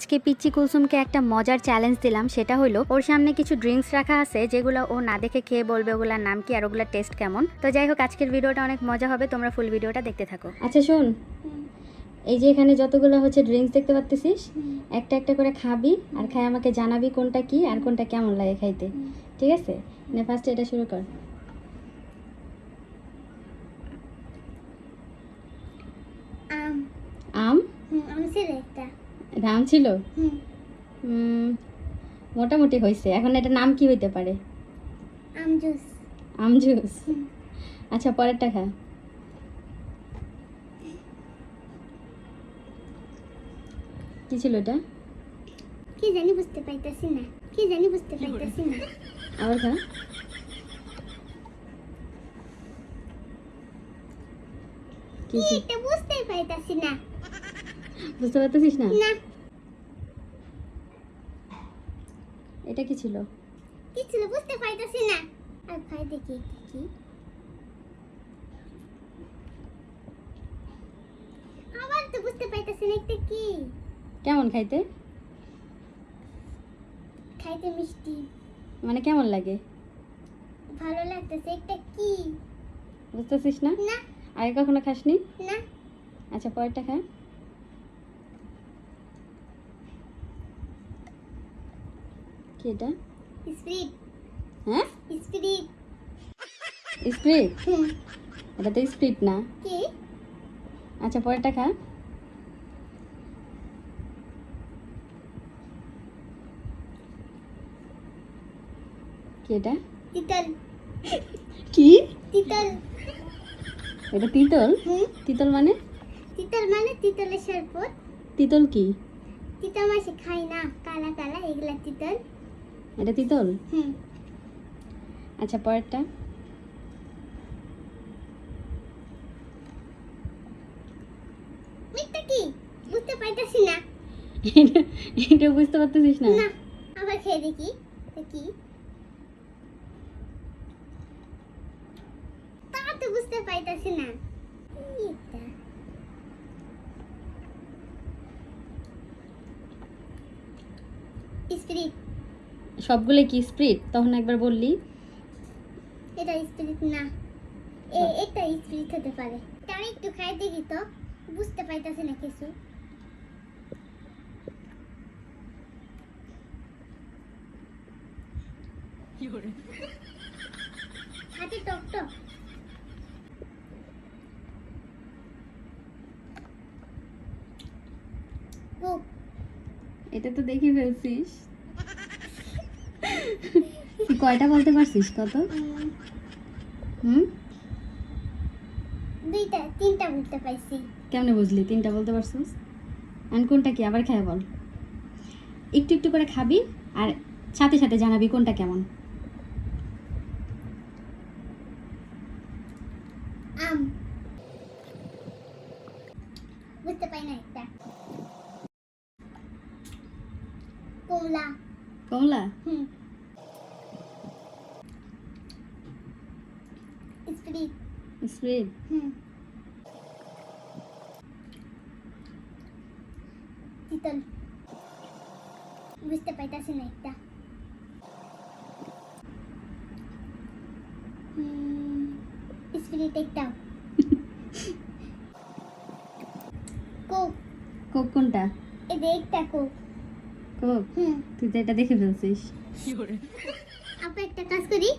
আজকে পিচ্চি কুলসুমকে একটা মজার চ্যালেঞ্জ দিলাম সেটা হলো ওর সামনে কিছু ড্রিঙ্কস রাখা আছে যেগুলো ও না দেখে খেয়ে বলবে ওগুলোর নাম কি আর ওগুলোর টেস্ট কেমন। তো যাই হোক আজকের ভিডিওটা অনেক মজা হবে তোমরা ফুল ভিডিওটা দেখতে থাকো। আচ্ছা শোন। এই যে এখানে যতগুলো হচ্ছে ড্রিঙ্কস দেখতে পাচ্ছিস একটা একটা করে খাবি আর খাই আমাকে জানাবি কোনটা কি আর কোনটা কেমন লাগে খাইতে। ঠিক আছে? মানে ফার্স্ট এটা শুরু কর। আম। আম? আম ছিল? মোটামুটি হয়েছে এখন এটা নাম কি হইতে পারে? আম জুস। আম জুস? আচ্ছা পরেরটা খা। কি ছিল এটা? কি জানি বুঝতে পাইতাছি না। কি জানি বুঝতে পাইতাছি না। আবার খা। কি এটা বুঝতেই পাইতাছি না। বুঝতে পারতেছিস না? না। এটা কি ছিল? কি ছিল বুঝতে পাইতাছি না। আর ভাই দেখি কি আবার তো বুঝতে পাইতাছি না এটা কি। কেমন খাইতে? খাইতে মিষ্টি। মানে কেমন লাগে? ভালো লাগতেছে এটা কি? বুঝতেছিস না? না। আগে কখনো খাসনি? না। আচ্ছা পরেরটা খা। কি এটা স্পিরিট হ্যাঁ? স্পিরিট স্প্রিট হুম। এটা তো স্প্রিট না। কি? আচ্ছা পরেরটা খা। কি এটা তিতল। কি? তিতল। এটা তিতল? তিতল মানে? তিতল মানে তিতলের শরবত তিতল কি? তিতল মাসে খাই না কালা কালা এগুলা তিতল। এটা তিতল? হুম। আচ্ছা পরেরটা? কি? বুঝতে পাইতাছি না। এটা বুঝতে পারতেছিস না? না আবার খেয়ে দেখি। কি? তা তো বুঝতে পাইতাছি না। স্পিরিট সবগুলো কি স্প্রিট? তখন একবার বললি। এটা স্পিরিট না। এ এটা স্পিরিট হতে পারে। তার একটু খাই দেখি তো বুঝতে পাইতাছি না কিছু। হাতে টক টক। এটা তো দেখে ফেলছিস। কয়টা বলতে পারছিস? কত? হুম? দুইটা তিনটা বুঝতে পাইছি। কেমনে বুঝলি? তিনটা বলতে পারছিস? আর কোনটা কি? আবার খায় বল। একটু একটু করে খাবি আর সাথে সাথে জানাবি কোনটা কেমন। আম। বুঝতে পাই না একটা। কমলা। কমলা? হুম। স্প্রিট স্প্রিট হুম তিতল বুঝতে পাইতাছি না একটা স্পিরিট একটা কোক কোক কোনটা? এই যে একটা কোক কোক হুম তুই তো এটা দেখে ফেলছিস। আপু একটা কাজ করি।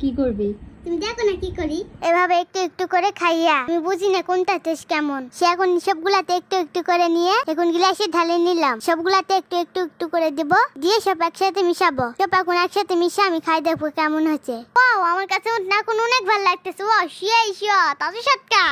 কি করবি? তুমি দেখো না কি করি। এভাবে একটু একটু করে খাইয়া আমি বুঝি না কোনটা টেস্ট কেমন। সে এখন সবগুলাতে একটু একটু করে নিয়ে এখন গ্লাসে ঢালে নিলাম। সবগুলাতে একটু একটু একটু করে দেব দিয়ে সব একসাথে মিশাবো। সব এখন একসাথে মিশে আমি খাই দেখব কেমন হচ্ছে। ও আমার কাছে না এখন অনেক ভালো লাগতেছে। ও শিয়া শিয়া তাদের সাতটা